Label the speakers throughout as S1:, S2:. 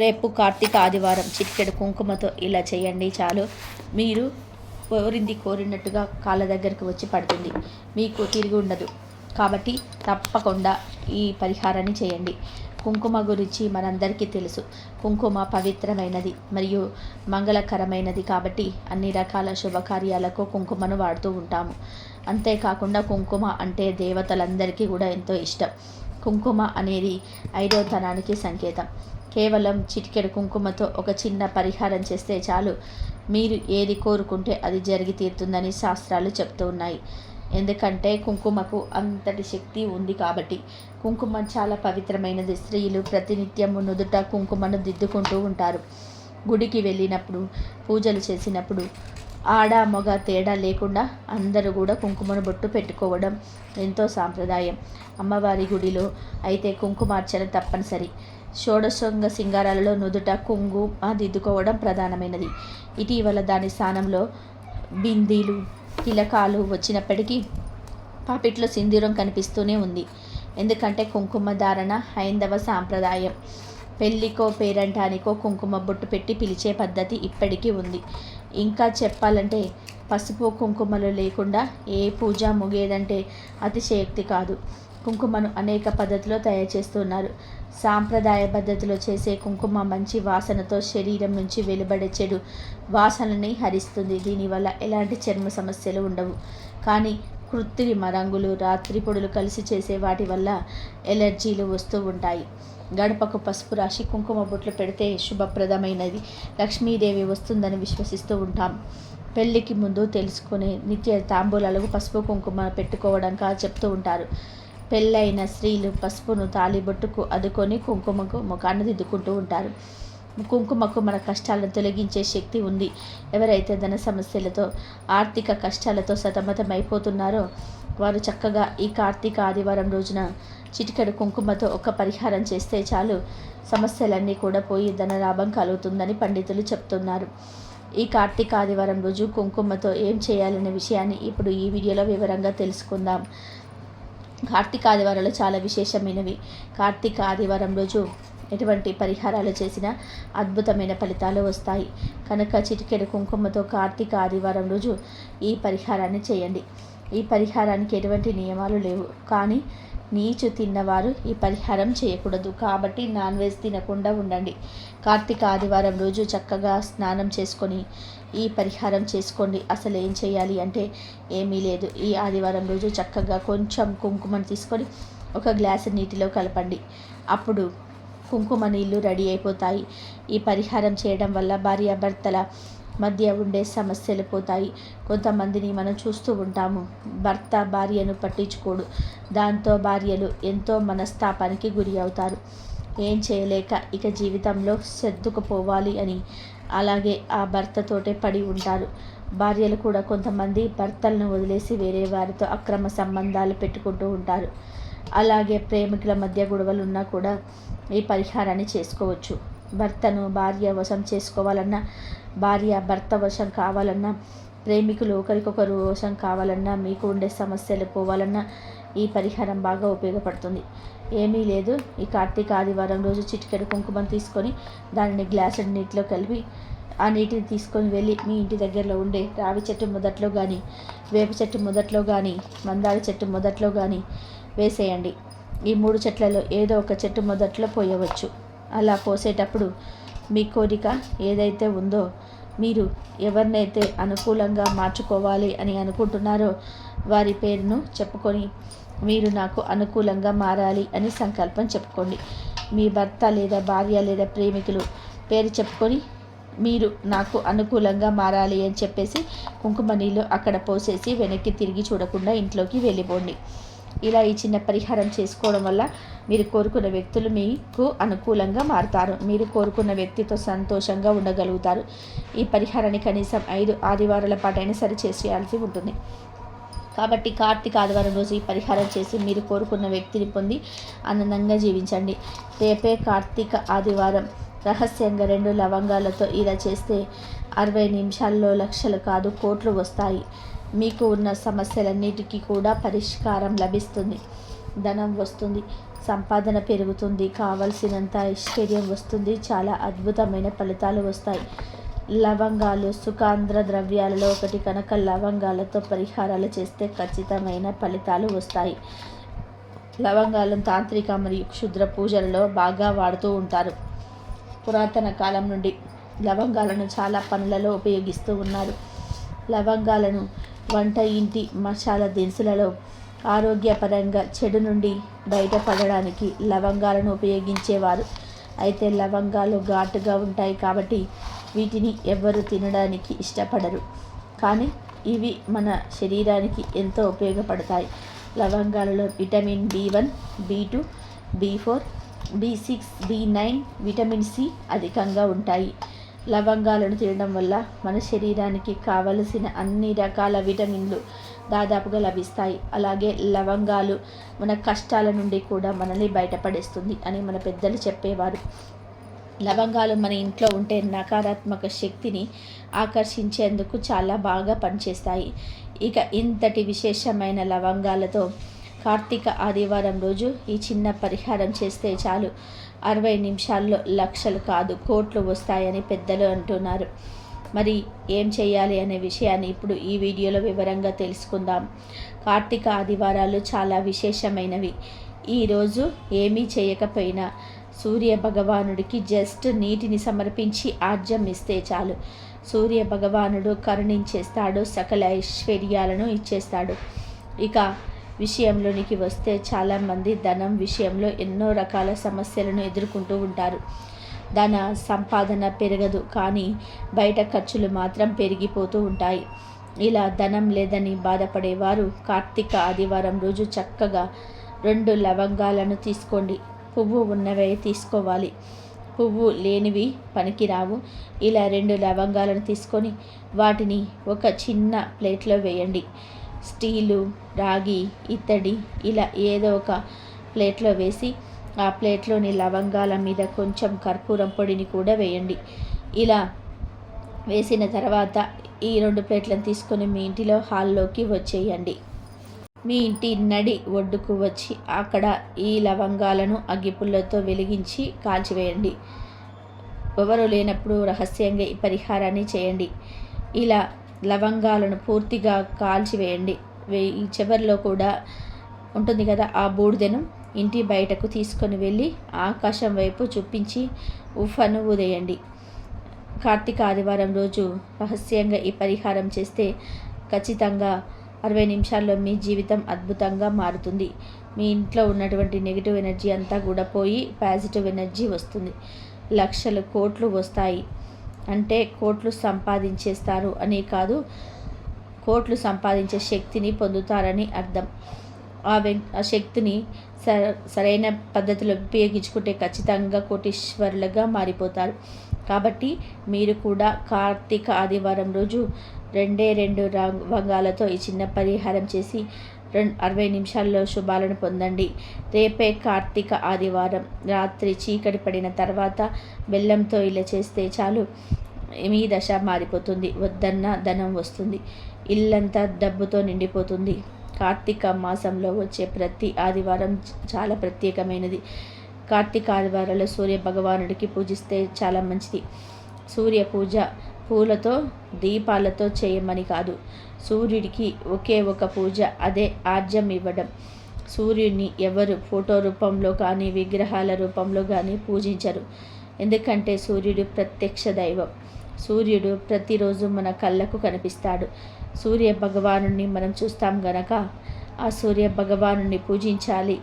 S1: రేపు కార్తీక ఆదివారం చిటికెడు కుంకుమతో ఇలా చేయండి చాలు. మీరు కోరింది కోరినట్టుగా కాళ్ళ దగ్గరికి వచ్చి పడుతుంది. మీకు తిరిగి ఉండదు. కాబట్టి తప్పకుండా ఈ పరిహారాన్ని చేయండి. కుంకుమ గురించి మనందరికీ తెలుసు. కుంకుమ పవిత్రమైనది మరియు మంగళకరమైనది కాబట్టి అన్ని రకాల శుభకార్యాలకు కుంకుమను వాడుతూ ఉంటాము. అంతేకాకుండా కుంకుమ అంటే దేవతలందరికీ కూడా ఎంతో ఇష్టం. కుంకుమ అనేది ఐదవతనానికి సంకేతం. కేవలం చిటికెడు కుంకుమతో ఒక చిన్న పరిహారం చేస్తే చాలు. మీరు ఏది కోరుకుంటే అది జరిగి తీరుతుందని శాస్త్రాలు చెప్తూ ఉన్నాయి. ఎందుకంటే కుంకుమకు అంతటి శక్తి ఉంది కాబట్టి. కుంకుమ చాలా పవిత్రమైనది. స్త్రీలు ప్రతినిత్యము నుదుట కుంకుమను దిద్దుకుంటూ ఉంటారు. గుడికి వెళ్ళినప్పుడు పూజలు చేసినప్పుడు ఆడ మగ తేడా లేకుండా అందరూ కూడా కుంకుమను బొట్టు పెట్టుకోవడం ఎంతో సాంప్రదాయం. అమ్మవారి గుడిలో అయితే కుంకుమార్చన తప్పనిసరి. షోడశంగ సింగారాలలో నుదుట కుంగు దిద్దుకోవడం ప్రధానమైనది. ఇటీవల దాని స్థానంలో బిందీలు తిలకాలు వచ్చినప్పటికీ పాపిట్లో సింధూరం కనిపిస్తూనే ఉంది. ఎందుకంటే కుంకుమ ధారణ హైందవ సాంప్రదాయం. పెళ్ళికో పేరంటానికో కుంకుమ బొట్టు పెట్టి పిలిచే పద్ధతి ఇప్పటికీ ఉంది. ఇంకా చెప్పాలంటే పసుపు కుంకుమలు లేకుండా ఏ పూజ ముగియదంటే అతిశయోక్తి కాదు. కుంకుమను అనేక పద్ధతిలో తయారు చేస్తున్నారు. సాంప్రదాయ పద్ధతిలో చేసే కుంకుమ మంచి వాసనతో శరీరం నుంచి వెలువడే చెడు వాసనని హరిస్తుంది. దీనివల్ల ఎలాంటి చర్మ సమస్యలు ఉండవు. కానీ కృత్రిమ రంగులు రాత్రి పొడులు కలిసి చేసే వాటి వల్ల ఎలర్జీలు వస్తూ ఉంటాయి. గడపకు పసుపు రాసి కుంకుమ బొట్లు పెడితే శుభప్రదమైనది. లక్ష్మీదేవి వస్తుందని విశ్వసిస్తూ ఉంటాం. పెళ్ళికి ముందు తెలుసుకునే నిత్య తాంబూలాలకు పసుపు కుంకుమ పెట్టుకోవడంగా చెప్తూ ఉంటారు. పెళ్ళైన స్త్రీలు పసుపును తాలిబొట్టుకు అదుకొని కుంకుమకు ముఖాన్ని దిద్దుకుంటూ ఉంటారు. కుంకుమకు మన కష్టాలను తొలగించే శక్తి ఉంది. ఎవరైతే ధన సమస్యలతో ఆర్థిక కష్టాలతో సతమతమైపోతున్నారో వారు చక్కగా ఈ కార్తీక ఆదివారం రోజున చిటికెడు కుంకుమతో ఒక పరిహారం చేస్తే చాలు. సమస్యలన్నీ కూడా పోయి ధనలాభం కలుగుతుందని పండితులు చెప్తున్నారు. ఈ కార్తీక ఆదివారం రోజు కుంకుమతో ఏం చేయాలనే విషయాన్ని ఇప్పుడు ఈ వీడియోలో వివరంగా తెలుసుకుందాం. కార్తీక ఆదివారాలు చాలా విశేషమైనవి. కార్తీక ఆదివారం రోజు ఎటువంటి పరిహారాలు చేసినా అద్భుతమైన ఫలితాలు వస్తాయి. కనుక చిటికెడు కుంకుమతో కార్తీక ఆదివారం రోజు ఈ పరిహారాన్ని చేయండి. ఈ పరిహారానికి ఎటువంటి నియమాలు లేవు. కానీ నీచు తిన్నవారు ఈ పరిహారం చేయకూడదు. కాబట్టి నాన్ వెజ్ తినకుండా ఉండండి. కార్తీక ఆదివారం రోజు చక్కగా స్నానం చేసుకొని ఈ పరిహారం చేసుకోండి. అసలు ఏం చేయాలి అంటే ఏమీ లేదు. ఈ ఆదివారం రోజు చక్కగా కొంచెం కుంకుమను తీసుకొని ఒక గ్లాసు నీటిలో కలపండి. అప్పుడు కుంకుమ నీళ్ళు రెడీ అయిపోతాయి. ఈ పరిహారం చేయడం వల్ల భార్యాభర్తల మధ్య ఉండే సమస్యలు పోతాయి. కొంతమందిని మనం చూస్తూ ఉంటాము. భర్త భార్యను పట్టించుకోడు. దాంతో భార్యలు ఎంతో మనస్తాపానికి గురి అవుతారు. ఏం చేయలేక ఇక జీవితంలో సర్దుకుపోవాలి అని అలాగే ఆ భర్తతోటే పడి ఉంటారు. భార్యలు కూడా కొంతమంది భర్తలను వదిలేసి వేరే వారితో అక్రమ సంబంధాలు పెట్టుకుంటూ ఉంటారు. అలాగే ప్రేమికుల మధ్య గొడవలు ఉన్నా కూడా ఈ పరిహారాన్ని చేసుకోవచ్చు. భర్తను భార్య వశం చేసుకోవాలన్నా భార్య భర్త వశం కావాలన్నా ప్రేమికులు ఒకరికొకరు వశం కావాలన్నా మీకు ఉండే సమస్యలు పోవాలన్నా ఈ పరిహారం బాగా ఉపయోగపడుతుంది. ఏమీ లేదు. ఈ కార్తీక ఆదివారం రోజు చిటికెడు కుంకుమను తీసుకొని దానిని గ్లాసు నీటిలో కలిపి ఆ నీటిని తీసుకొని వెళ్ళి మీ ఇంటి దగ్గరలో ఉండే రావి చెట్టు మొదట్లో కానీ వేప చెట్టు మొదట్లో కానీ మందారి చెట్టు మొదట్లో కానీ వేసేయండి. ఈ మూడు చెట్లలో ఏదో ఒక చెట్టు మొదట్లో పోయవచ్చు. అలా పోసేటప్పుడు మీ కోరిక ఏదైతే ఉందో మీరు ఎవరినైతే అనుకూలంగా మార్చుకోవాలి అని అనుకుంటున్నారో వారి పేరును చెప్పుకొని మీరు నాకు అనుకూలంగా మారాలి అని సంకల్పం చెప్పుకోండి. మీ భర్త లేదా భార్య లేదా ప్రేమికులు పేరు చెప్పుకొని మీరు నాకు అనుకూలంగా మారాలి అని చెప్పేసి కుంకుమ నీళ్ళు అక్కడ పోసేసి వెనక్కి తిరిగి చూడకుండా ఇంట్లోకి వెళ్ళిపోండి. ఇలా ఈ చిన్న పరిహారం చేసుకోవడం వల్ల మీరు కోరుకున్న వ్యక్తులు మీకు అనుకూలంగా మారుతారు. మీరు కోరుకున్న వ్యక్తితో సంతోషంగా ఉండగలుగుతారు. ఈ పరిహారాన్ని కనీసం ఐదు ఆదివారాల పాటైనా సరి చేసేయాల్సి ఉంటుంది. కాబట్టి కార్తీక ఆదివారం రోజు ఈ పరిహారం చేసి మీరు కోరుకున్న వ్యక్తిని పొంది ఆనందంగా జీవించండి. రేపే కార్తీక ఆదివారం. రహస్యంగా రెండు లవంగాలతో ఇలా చేస్తే అరవై నిమిషాల్లో లక్షలు కాదు కోట్లు వస్తాయి. మీకు ఉన్న సమస్యలన్నిటికీ కూడా పరిష్కారం లభిస్తుంది. ధనం వస్తుంది సంపాదన పెరుగుతుంది కావలసినంత ఐశ్వర్యం వస్తుంది చాలా అద్భుతమైన ఫలితాలు వస్తాయి. లవంగాలు సుఖాంధ్ర ద్రవ్యాలలో ఒకటి కనుక లవంగాలతో పరిహారాలు చేస్తే ఖచ్చితమైన ఫలితాలు వస్తాయి. లవంగాలను తాంత్రిక మరియు క్షుద్ర పూజలలో బాగా వాడుతూ ఉంటారు. పురాతన కాలం నుండి లవంగాలను చాలా పనులలో ఉపయోగిస్తూ ఉన్నారు. లవంగాలను వంట ఇంటి మసాలా దినుసులలో ఆరోగ్యపరంగా చెడు నుండి బయటపడడానికి లవంగాలను ఉపయోగించేవారు. అయితే లవంగాలు ఘాటుగా ఉంటాయి కాబట్టి వీటిని ఎవ్వరు తినడానికి ఇష్టపడరు. కానీ ఇవి మన శరీరానికి ఎంతో ఉపయోగపడతాయి. లవంగాలలో vitamin B one B two B four B six B nine vitamin C అధికంగా ఉంటాయి. లవంగాలను తినడం వల్ల మన శరీరానికి కావలసిన అన్ని రకాల విటమిన్లు దాదాపుగా లభిస్తాయి. అలాగే లవంగాలు మన కష్టాల నుండి కూడా మనల్ని బయటపడేస్తుంది అని మన పెద్దలు చెప్పేవారు. లవంగాలు మన ఇంట్లో ఉంటే నకారాత్మక శక్తిని ఆకర్షించేందుకు చాలా బాగా పనిచేస్తాయి. ఇక ఇంతటి విశేషమైన లవంగాలతో కార్తీక ఆదివారం రోజు ఈ చిన్న పరిహారం చేస్తే చాలు. అరవై నిమిషాల్లో లక్షలు కాదు కోట్లు వస్తాయని పెద్దలు అంటున్నారు. మరి ఏం చేయాలి అనే విషయాన్ని ఇప్పుడు ఈ వీడియోలో వివరంగా తెలుసుకుందాం. కార్తీక ఆదివారాలు చాలా విశేషమైనవి. ఈరోజు ఏమీ చేయకపోయినా సూర్య భగవానుడికి జస్ట్ నీటిని సమర్పించి ఆర్జం ఇస్తే చాలు. సూర్య భగవానుడు కరుణించేస్తాడు సకల ఐశ్వర్యాలను ఇచ్చేస్తాడు. ఇక విషయంలోనికి వస్తే చాలామంది ధనం విషయంలో ఎన్నో రకాల సమస్యలను ఎదుర్కొంటూ ఉంటారు. ధన సంపాదన పెరగదు కానీ బయట ఖర్చులు మాత్రం పెరిగిపోతూ ఉంటాయి. ఇలా ధనం లేదని బాధపడేవారు కార్తీక ఆదివారం రోజు చక్కగా రెండు లవంగాలను తీసుకోండి. పువ్వు ఉన్నవే తీసుకోవాలి. పువ్వు లేనివి పనికిరావు. ఇలా రెండు లవంగాలను తీసుకొని వాటిని ఒక చిన్న ప్లేట్లో వేయండి. స్టీలు రాగి ఇత్తడి ఇలా ఏదో ఒక ప్లేట్లో వేసి ఆ ప్లేట్లోని లవంగాల మీద కొంచెం కర్పూరం పొడిని కూడా వేయండి. ఇలా వేసిన తర్వాత ఈ రెండు ప్లేట్లను తీసుకొని మీ ఇంటిలో హాల్లోకి వచ్చేయండి. మీ ఇంటి నడి ఒడ్డుకు వచ్చి అక్కడ ఈ లవంగాలను అగ్గిపుల్లతో వెలిగించి కాల్చివేయండి. ఎవరు లేనప్పుడు రహస్యంగా ఈ పరిహారాన్ని చేయండి. ఇలా లవంగాలను పూర్తిగా కాల్చివేయండి. ఈ చివరిలో కూడా ఉంటుంది కదా ఆ బూడిదను ఇంటి బయటకు తీసుకొని వెళ్ళి ఆకాశం వైపు చూపించి ఉఫను ఉదయండి. కార్తీక ఆదివారం రోజు రహస్యంగా ఈ పరిహారం చేస్తే ఖచ్చితంగా అరవై నిమిషాల్లో మీ జీవితం అద్భుతంగా మారుతుంది. మీ ఇంట్లో ఉన్నటువంటి నెగిటివ్ ఎనర్జీ అంతా కూడా పోయి పాజిటివ్ ఎనర్జీ వస్తుంది. లక్షలు కోట్లు వస్తాయి. అంటే కోట్లు సంపాదించేస్తారు అని కాదు కోట్లు సంపాదించే శక్తిని పొందుతారని అర్థం. ఆ వెం ఆ శక్తిని సరైన పద్ధతిలో ఉపయోగించుకుంటే ఖచ్చితంగా కోటీశ్వరులుగా మారిపోతారు. కాబట్టి మీరు కూడా కార్తీక ఆదివారం రోజు రెండే రెండు రంగాలతో ఈ చిన్న పరిహారం చేసి రెండు అరవై నిమిషాల్లో శుభాలను పొందండి. రేపే కార్తీక ఆదివారం. రాత్రి చీకటి పడిన తర్వాత బెల్లంతో ఇలా చేస్తే చాలు. మీ దశ మారిపోతుంది. వద్దన్న ధనం వస్తుంది. ఇల్లంతా డబ్బుతో నిండిపోతుంది. కార్తీక మాసంలో వచ్చే ప్రతి ఆదివారం చాలా ప్రత్యేకమైనది. కార్తీక ఆదివారంలో సూర్య భగవానుడికి పూజిస్తే చాలా మంచిది. సూర్య పూజ పూలతో దీపాలతో చేయమని కాదు. సూర్యుడికి ఒకే ఒక పూజ అదే ఆర్జం ఇవ్వడం. సూర్యుడిని ఎవరు ఫోటో రూపంలో కానీ విగ్రహాల రూపంలో కానీ పూజించరు. ఎందుకంటే సూర్యుడు ప్రత్యక్ష దైవం. సూర్యుడు ప్రతిరోజు మన కళ్ళకు కనిపిస్తాడు. సూర్య భగవాను మనం చూస్తాం గనక ఆ సూర్య భగవాను పూజించాలి.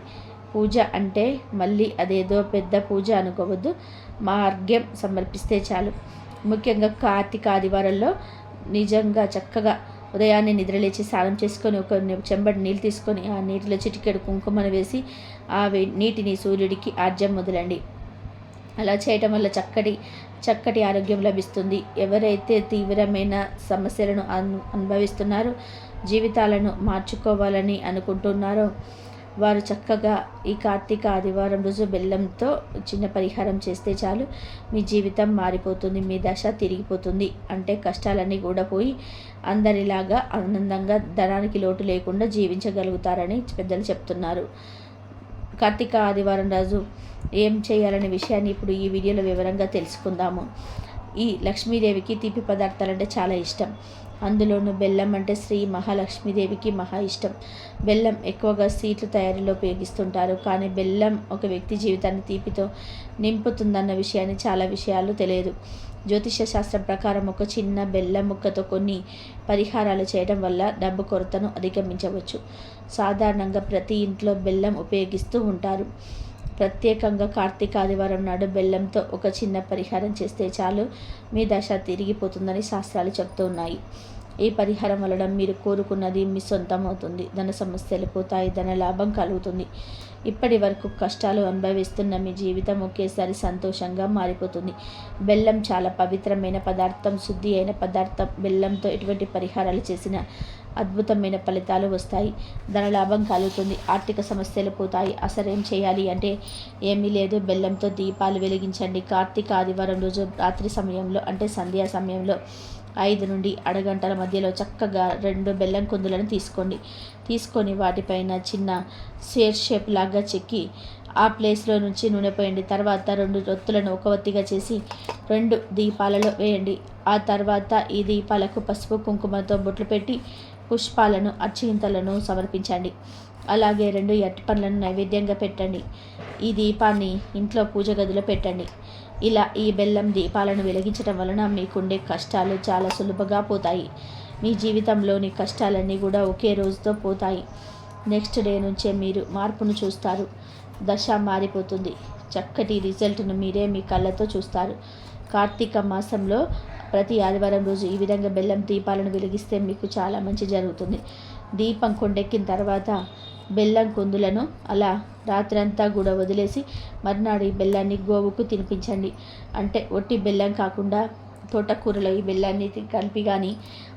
S1: పూజ అంటే మళ్ళీ అదేదో పెద్ద పూజ అనుకోవద్దు. మార్గ్యం సమర్పిస్తే చాలు. ముఖ్యంగా కార్తీక ఆదివారంలో నిజంగా చక్కగా ఉదయాన్నే నిద్రలేచి స్నానం చేసుకొని ఒక చెంబడి నీళ్ళు తీసుకొని ఆ నీటిలో చిటికెడు కుంకుమను వేసి ఆ నీటిని సూర్యుడికి ఆర్జం మొదలండి. అలా చేయటం వల్ల చక్కటి చక్కటి ఆరోగ్యం లభిస్తుంది. ఎవరైతే తీవ్రమైన సమస్యలను అను అనుభవిస్తున్నారో జీవితాలను మార్చుకోవాలని అనుకుంటున్నారో వారు చక్కగా ఈ కార్తీక ఆదివారం రోజు బెల్లంతో చిన్న పరిహారం చేస్తే చాలు. మీ జీవితం మారిపోతుంది మీ దశ తిరిగిపోతుంది. అంటే కష్టాలన్నీ కూడా పోయి అందరిలాగా ఆనందంగా ధనానికి లోటు లేకుండా జీవించగలుగుతారని పెద్దలు చెప్తున్నారు. కార్తీక ఆదివారం రోజు ఏం చేయాలనే విషయాన్ని ఇప్పుడు ఈ వీడియోలో వివరంగా తెలుసుకుందాము. ఈ లక్ష్మీదేవికి తీపి పదార్థాలంటే చాలా ఇష్టం. అందులోనూ బెల్లం అంటే శ్రీ మహాలక్ష్మీదేవికి మహా ఇష్టం. బెల్లం ఎక్కువగా స్వీట్లు తయారీలో ఉపయోగిస్తుంటారు. కానీ బెల్లం ఒక వ్యక్తి జీవితాన్ని తీపితో నింపుతుందన్న విషయాన్ని చాలా విషయాలు తెలియదు. జ్యోతిష శాస్త్రం ప్రకారం ఒక చిన్న బెల్లం ముక్కతో కొన్ని పరిహారాలు చేయడం వల్ల డబ్బు కొరతను అధిగమించవచ్చు. సాధారణంగా ప్రతి ఇంట్లో బెల్లం ఉపయోగిస్తూ ఉంటారు. ప్రత్యేకంగా కార్తీక ఆదివారం నాడు బెల్లంతో ఒక చిన్న పరిహారం చేస్తే చాలు. మీ దశ తిరిగిపోతుందని శాస్త్రాలు చెప్తూ ఉన్నాయి. ఈ పరిహారం వలన మీరు కోరుకున్నది మీ సొంతం అవుతుంది. ధన సమస్యలు పోతాయి. ధన లాభం కలుగుతుంది. ఇప్పటి వరకు కష్టాలు అనుభవిస్తున్న మీ జీవితం ఒకేసారి సంతోషంగా మారిపోతుంది. బెల్లం చాలా పవిత్రమైన పదార్థం శుద్ధి అయిన పదార్థం. బెల్లంతో ఎటువంటి పరిహారాలు చేసిన అద్భుతమైన ఫలితాలు వస్తాయి. ధనలాభం కలుగుతుంది. ఆర్థిక సమస్యలు పోతాయి. అసలు ఏం చేయాలి అంటే ఏమీ లేదు. బెల్లంతో దీపాలు వెలిగించండి. కార్తీక ఆదివారం రోజు రాత్రి సమయంలో అంటే సంధ్యా సమయంలో ఐదు నుండి అరగంటల మధ్యలో చక్కగా రెండు బెల్లం కుందులను తీసుకోండి. తీసుకొని వాటిపైన చిన్న షేర్ షేప్ లాగా చెక్కి ఆ ప్లేస్లో నుంచి నూనె పోయండి. తర్వాత రెండు రొత్తులను ఒక ఒత్తిగా చేసి రెండు దీపాలలో వేయండి. ఆ తర్వాత ఈ దీపాలకు పసుపు కుంకుమతో బొట్లు పెట్టి పుష్పాలను అర్చింతలను సమర్పించండి. అలాగే రెండు ఎట్టి పండ్లను నైవేద్యంగా పెట్టండి. ఈ దీపాన్ని ఇంట్లో పూజ గదిలో పెట్టండి. ఇలా ఈ బెల్లం దీపాలను వెలిగించడం వలన మీకుండే కష్టాలు చాలా సులభంగా పోతాయి. మీ జీవితంలోని కష్టాలన్నీ కూడా ఒకే రోజుతో పోతాయి. నెక్స్ట్ డే నుంచే మీరు మార్పును చూస్తారు. దశ మారిపోతుంది. చక్కటి రిజల్ట్ను మీరే మీ కళ్ళతో చూస్తారు. కార్తీక మాసంలో ప్రతి ఆదివారం రోజు ఈ విధంగా బెల్లం దీపాలను వెలిగిస్తే మీకు చాలా మంచి జరుగుతుంది. దీపం కొండెక్కిన తర్వాత బెల్లం కుందులను అలా రాత్రంతా కూడా వదిలేసి మర్నాడు ఈ బెల్లాన్ని గోవుకు తినిపించండి. అంటే ఒట్టి బెల్లం కాకుండా తోటకూరలో ఈ బెల్లాన్ని కలిపి కానీ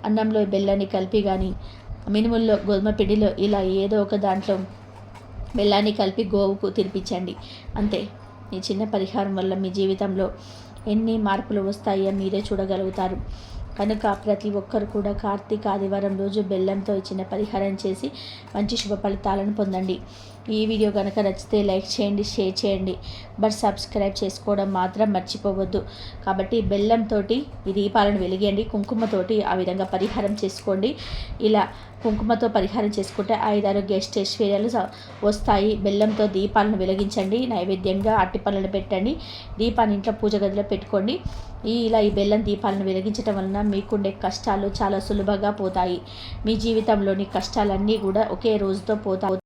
S1: అన్నంలో ఈ బెల్లాన్ని కలిపి కానీ మినుముల్లో గోధుమ పిండిలో ఇలా ఏదో ఒక దాంట్లో బెల్లాన్ని కలిపి గోవుకు తినిపించండి. అంతే. ఈ చిన్న పరిహారం వల్ల మీ జీవితంలో ఎన్ని మార్పులు వస్తాయో మీరే చూడగలుగుతారు. కనుక ప్రతి ఒక్కరు కూడా కార్తీక ఆదివారం రోజు బెల్లంతో ఇచ్చిన పరిహారం చేసి మంచి శుభ ఫలితాలను పొందండి. ఈ వీడియో కనుక నచ్చితే లైక్ చేయండి షేర్ చేయండి. బట్ సబ్స్క్రైబ్ చేసుకోవడం మాత్రం మర్చిపోవద్దు. కాబట్టి బెల్లంతో ఈ దీపాలను వెలిగేయండి. కుంకుమతోటి ఆ విధంగా పరిహారం చేసుకోండి. ఇలా కుంకుమతో పరిహారం చేసుకుంటే ఐదారు గెస్ట్ ఐశ్వర్యాలు వస్తాయి. బెల్లంతో దీపాలను వెలిగించండి. నైవేద్యంగా అట్టి పనులను పెట్టండి. దీపాన్ని ఇంట్లో పూజ గదిలో పెట్టుకోండి. ఈ ఇలా ఈ బెల్లం దీపాలను వెలిగించడం వలన మీకుండే కష్టాలు చాలా సులభంగా పోతాయి. మీ జీవితంలోని కష్టాలన్నీ కూడా ఒకే రోజుతో పోతాయి.